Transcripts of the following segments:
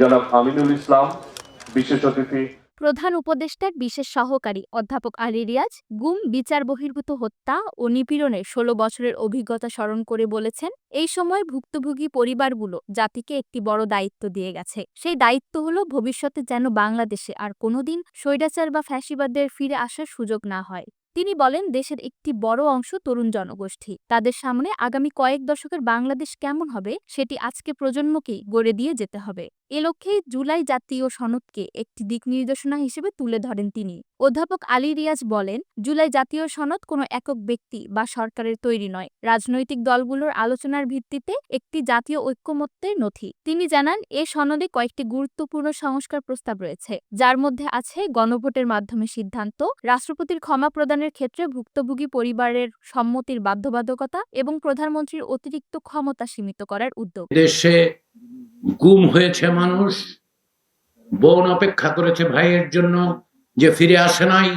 জনাব আমিনুল ইসলাম, বিশেষ অতিথি। প্রধান উপদেষ্টার বিশেষ সহকারী অধ্যাপক আলী রিয়াজ গুম, বিচার বহির্ভূত হত্যা ও নিপীড়নের ষোলো বছরের অভিজ্ঞতা স্মরণ করে বলেছেন, এই সময় ভুক্তভোগী পরিবারগুলো জাতিকে একটি বড় দায়িত্ব দিয়ে গেছে। সেই দায়িত্ব হলো ভবিষ্যতে যেন বাংলাদেশে আর কোনোদিন স্বৈরাচার বা ফ্যাসিবাদের ফিরে আসার সুযোগ না হয়। তিনি বলেন, দেশের একটি বড় অংশ তরুণ জনগোষ্ঠী। তাদের সামনে আগামী কয়েক দশকের বাংলাদেশ কেমন হবে, সেটি আজকে প্রজন্মকেই গড়ে দিয়ে যেতে হবে। এ লক্ষ্যে জুলাই জাতীয় সনদকে একটি দিক নির্দেশনা হিসেবে তুলে ধরেন তিনি। অধ্যাপক আলী রিয়াজ বলেন, জুলাই জাতীয় সনদ কোনো একক ব্যক্তি বা সরকারের তৈরি নয়, রাজনৈতিক দলগুলোর আলোচনার ভিত্তিতে একটি জাতীয় ঐক্যমত্যের নথি। তিনি জানান, এ সনদে কয়েকটি গুরুত্বপূর্ণ সংস্কার প্রস্তাব রয়েছে, যার মধ্যে আছে গণভোটের মাধ্যমে সিদ্ধান্ত, রাষ্ট্রপতির ক্ষমা প্রদানের ক্ষেত্রে ভুক্তভোগী পরিবারের সম্মতির বাধ্যবাধকতা এবং প্রধানমন্ত্রীর অতিরিক্ত ক্ষমতা সীমিত করার উদ্যোগ। দেশে গুম হয়েছে মানুষ, বোন অপেক্ষা করেছে ভাইয়ের জন্য যে ফিরে আসে নাই।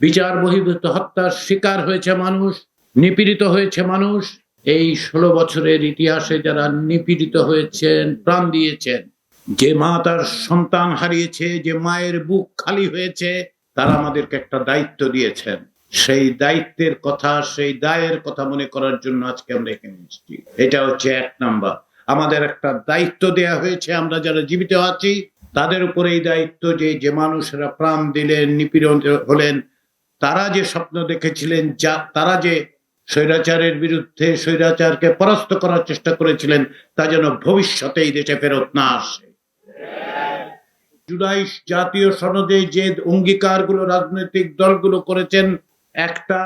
বিচার বহির্ভূত হত্যার শিকার হয়েছে মানুষ, নিপীড়িত হয়েছে মানুষ। এই ষোলো বছরের ইতিহাসে যারা নিপীড়িত হয়েছেন, প্রাণ দিয়েছেন, যে মা তার সন্তান হারিয়েছে, যে মায়ের বুক খালি হয়েছে, তারা আমাদেরকে একটা দায়িত্ব দিয়েছেন। সেই দায়িত্বের কথা, সেই দায়ের কথা মনে করার জন্য আজকে আমরা এখানে এসেছি। এটা হচ্ছে এক নাম্বার। আমাদের একটা দায়িত্ব দেয়া হয়েছে, আমরা যারা জীবিত আছি, তাদের উপরে এই দায়িত্ব যে যে মানুষেরা প্রাণ দিলেন, নিপীড়ন হলেন, তারা যে স্বপ্ন দেখেছিলেন, যা, তারা যে স্বৈরাচারের বিরুদ্ধে স্বৈরাচারকে পরাস্ত করার চেষ্টা করেছিলেন, তা যেন ভবিষ্যতে এই দেশে ফেরত না আসে। জুলাই জাতীয় সনদে যে অঙ্গীকারগুলো রাজনৈতিক দলগুলো করেছেন, একটা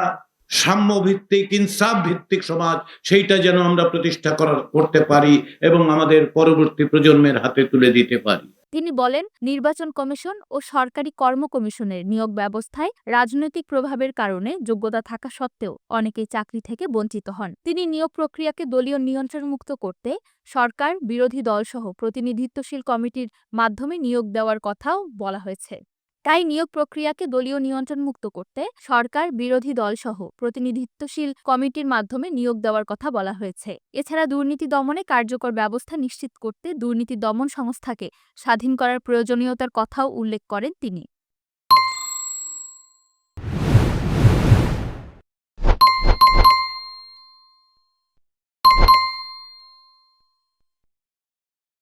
সাম্য ভিত্তিক ইনসাফ ভিত্তিক সমাজ, সেইটা যেন আমরা প্রতিষ্ঠা করার, করতে পারি এবং আমাদের পরবর্তী প্রজন্মের হাতে তুলে দিতে পারি। তিনি বলেন, নির্বাচন কমিশন ও সরকারি কর্ম কমিশনের নিয়োগ ব্যবস্থায় রাজনৈতিক প্রভাবের কারণে যোগ্যতা থাকা সত্ত্বেও অনেকেই চাকরি থেকে বঞ্চিত হন। তিনি নিয়োগ প্রক্রিয়াকে দলীয় নিয়ন্ত্রণমুক্ত করতে সরকার, বিরোধী দলসহ প্রতিনিধিত্বশীল কমিটির মাধ্যমে নিয়োগ দেওয়ার কথাও বলা হয়েছে। তাই নিয়োগ প্রক্রিয়াকে দলীয় নিয়ন্ত্রণমুক্ত করতে সরকার, বিরোধী দল সহ প্রতিনিধিত্বশীল কমিটির মাধ্যমে নিয়োগ দেওয়ার কথা বলা হয়েছে। এছাড়া দুর্নীতি দমনে কার্যকর ব্যবস্থা নিশ্চিত করতে দুর্নীতি দমন সংস্থাকে স্বাধীন করার প্রয়োজনীয়তার কথাও উল্লেখ করেন তিনি।